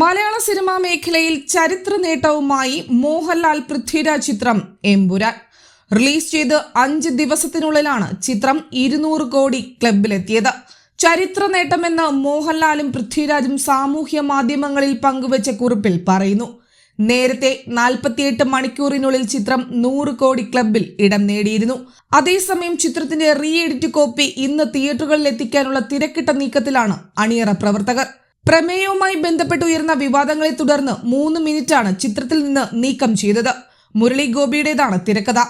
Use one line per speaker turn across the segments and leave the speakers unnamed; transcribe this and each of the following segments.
മലയാള cinema മേഖലയിൽ ചരിത്ര നേട്ടവുമായി മോഹൻലാൽ പൃഥ്വിരാജ് ചിത്രം എമ്പുരാൻ. റിലീസ് ചെയ്ത് അഞ്ച് ദിവസത്തിനുള്ളിലാണ് ചിത്രം ഇരുന്നൂറ് കോടി ക്ലബിലെത്തിയത് ചരിത്ര നേട്ടമെന്ന് മോഹൻലാലും പൃഥ്വിരാജും സാമൂഹ്യ മാധ്യമങ്ങളിൽ പങ്കുവച്ച കുറിപ്പിൽ പറയുന്നു. നേരത്തെ നാൽപ്പത്തിയെട്ട് മണിക്കൂറിനുള്ളിൽ ചിത്രം നൂറ് കോടി ക്ലബിൽ ഇടം നേടിയിരുന്നു. അതേസമയം ചിത്രത്തിന്റെ റീ എഡിറ്റ് കോപ്പി ഇന്ന് തിയേറ്ററുകളിൽ എത്തിക്കാനുള്ള തിരക്കിട്ട നീക്കത്തിലാണ് അണിയറ പ്രവർത്തകർ. പ്രമേയവുമായി ബന്ധപ്പെട്ട് ഉയർന്ന വിവാദങ്ങളെ തുടർന്ന് മൂന്ന് മിനിറ്റാണ് ചിത്രത്തിൽ നിന്ന് നീക്കം ചെയ്തത്. മുരളി ഗോപിയുടേതാണ് തിരക്കഥ.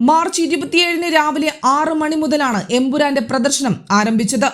മാർച്ച് ഇരുപത്തിയേഴിന് രാവിലെ ആറ് മണി മുതലാണ് എമ്പുരാന്റെ പ്രദർശനം ആരംഭിച്ചത്.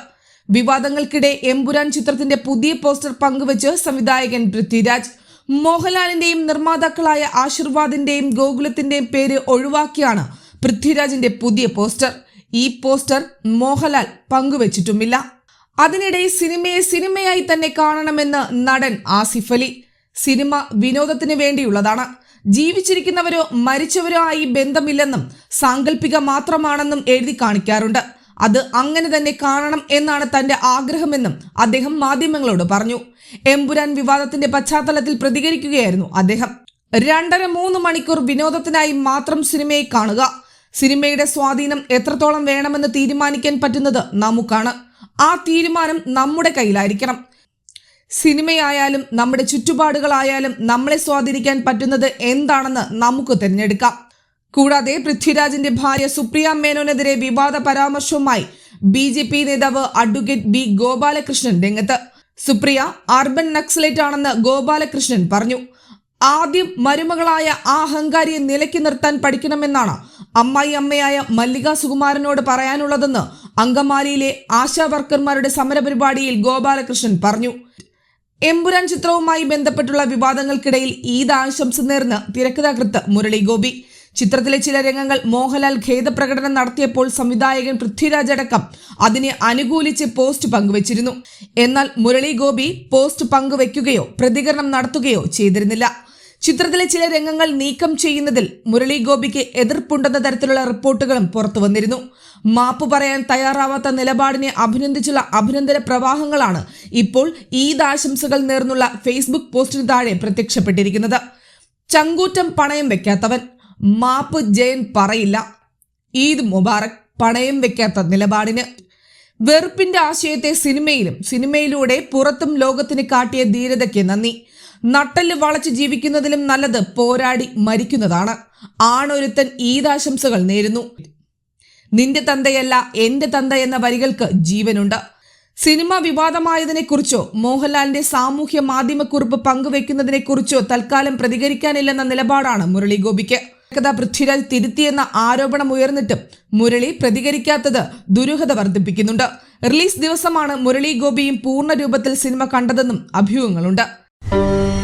വിവാദങ്ങൾക്കിടെ എമ്പുരാൻ ചിത്രത്തിന്റെ പുതിയ പോസ്റ്റർ പങ്കുവച്ച് സംവിധായകൻ പൃഥ്വിരാജ് മോഹൻലാലിന്റെയും നിർമ്മാതാക്കളായ ആശീർവാദിന്റെയും ഗോകുലത്തിന്റെയും പേര് ഒഴിവാക്കിയാണ് പൃഥ്വിരാജിന്റെ പുതിയ പോസ്റ്റർ. ഈ പോസ്റ്റർ മോഹൻലാൽ പങ്കുവച്ചിട്ടുമില്ല. അതിനിടെ സിനിമയെ സിനിമയായി തന്നെ കാണണമെന്ന് നടൻ ആസിഫ് അലി. സിനിമ വിനോദത്തിന് വേണ്ടിയുള്ളതാണ്. ജീവിച്ചിരിക്കുന്നവരോ മരിച്ചവരോ ആയി ബന്ധമില്ലെന്നും സാങ്കല്പിക മാത്രമാണെന്നും എഴുതി കാണിക്കാറുണ്ട്. അത് അങ്ങനെ തന്നെ കാണണം എന്നാണ് തന്റെ ആഗ്രഹമെന്നും അദ്ദേഹം മാധ്യമങ്ങളോട് പറഞ്ഞു. എമ്പുരാൻ വിവാദത്തിന്റെ പശ്ചാത്തലത്തിൽ പ്രതികരിക്കുകയായിരുന്നു അദ്ദേഹം. രണ്ടര മൂന്ന് മണിക്കൂർ വിനോദത്തിനായി മാത്രം സിനിമയെ കാണുക. സിനിമയുടെ സ്വാധീനം എത്രത്തോളം വേണമെന്ന് തീരുമാനിക്കാൻ പറ്റുന്നത് നമുക്കാണ്. ആ തീരുമാനം നമ്മുടെ കയ്യിലായിരിക്കണം. സിനിമയായാലും നമ്മുടെ ചുറ്റുപാടുകളായാലും നമ്മളെ സ്വാധീനിക്കാൻ പറ്റുന്നത് എന്താണെന്ന് നമുക്ക് തിരഞ്ഞെടുക്കാം. കൂടാതെ പൃഥ്വിരാജിന്റെ ഭാര്യ സുപ്രിയ മേനോനെതിരെ വിവാദ പരാമർശവുമായി ബി ജെ പി നേതാവ് അഡ്വക്കേറ്റ് ബി ഗോപാലകൃഷ്ണൻ രംഗത്ത്. സുപ്രിയ അർബൻ നക്സലേറ്റ് ആണെന്ന് ഗോപാലകൃഷ്ണൻ പറഞ്ഞു. ആദ്യം മരുമകളായ ആ അഹങ്കാരിയെ നിലയ്ക്ക് നിർത്താൻ പഠിക്കണമെന്നാണ് അമ്മായി അമ്മയായ മല്ലിക സുകുമാരനോട് പറയാനുള്ളതെന്ന് അങ്കമാലിയിലെ ആശാ വർക്കർമാരുടെ സമരപരിപാടിയിൽ ഗോപാലകൃഷ്ണൻ പറഞ്ഞു. എമ്പുരാൻ ചിത്രവുമായി ബന്ധപ്പെട്ടുള്ള വിവാദങ്ങൾക്കിടയിൽ ഈദ് ആശംസ നേർന്ന് തിരക്കഥാകൃത്ത് മുരളി ഗോപി. ചിത്രത്തിലെ ചില രംഗങ്ങൾ മോഹൻലാൽ ഖേദപ്രകടനം നടത്തിയപ്പോൾ സംവിധായകൻ പൃഥ്വിരാജ് അടക്കം അതിനെ അനുകൂലിച്ച് പോസ്റ്റ് പങ്കുവച്ചിരുന്നു. എന്നാൽ മുരളി ഗോപി പോസ്റ്റ് പങ്കുവയ്ക്കുകയോ പ്രതികരണം നടത്തുകയോ ചെയ്തിരുന്നില്ല. ചിത്രത്തിലെ ചില രംഗങ്ങൾ നീക്കം ചെയ്യുന്നതിൽ മുരളി ഗോപിക്ക് എതിർപ്പുണ്ടെന്ന തരത്തിലുള്ള റിപ്പോർട്ടുകളും പുറത്തു വന്നിരുന്നു. മാപ്പ് പറയാൻ തയ്യാറാവാത്ത നിലപാടിനെ അഭിനന്ദിച്ചുള്ള അഭിനന്ദന പ്രവാഹങ്ങളാണ് ഇപ്പോൾ ഈദ് ആശംസകൾ നേർന്നുള്ള ഫേസ്ബുക്ക് പോസ്റ്റിന് താഴെ പ്രത്യക്ഷപ്പെട്ടിരിക്കുന്നത്. ചങ്കൂറ്റം പണയം വെക്കാത്തവൻ. മാപ്പ് ജയൻ പറയില്ല. ഈദ് മുബാറക് പണയം വെക്കാത്ത നിലപാടിന്. വെറുപ്പിന്റെ ആശയത്തെ സിനിമയിലും സിനിമയിലൂടെ പുറത്തും ലോകത്തിന് കാട്ടിയ ധീരതയ്ക്ക് നന്ദി. നട്ടൽ വളച്ച് ജീവിക്കുന്നതിലും നല്ലത് പോരാടി മരിക്കുന്നതാണ്. ആണൊരുത്തൻ ഈദാശംസകൾ നേരുന്നു. നിന്റെ തന്തയല്ല എന്റെ തന്ത എന്ന വരികൾക്ക് ജീവനുണ്ട്. സിനിമ വിവാദമായതിനെക്കുറിച്ചോ മോഹൻലാലിന്റെ സാമൂഹ്യ മാധ്യമക്കുറിപ്പ് പങ്കുവെക്കുന്നതിനെക്കുറിച്ചോ തൽക്കാലം പ്രതികരിക്കാനില്ലെന്ന നിലപാടാണ് മുരളി ഗോപിക്ക്. കഥ പൃഥ്വിരാജ് തിരുത്തിയെന്ന ആരോപണം ഉയർന്നിട്ടും മുരളി പ്രതികരിക്കാത്തത് ദുരൂഹത വർദ്ധിപ്പിക്കുന്നുണ്ട്. റിലീസ് ദിവസമാണ് മുരളി ഗോപിയും പൂർണ രൂപത്തിൽ സിനിമ കണ്ടതെന്നും അഭ്യൂഹങ്ങളുണ്ട്. Thank you.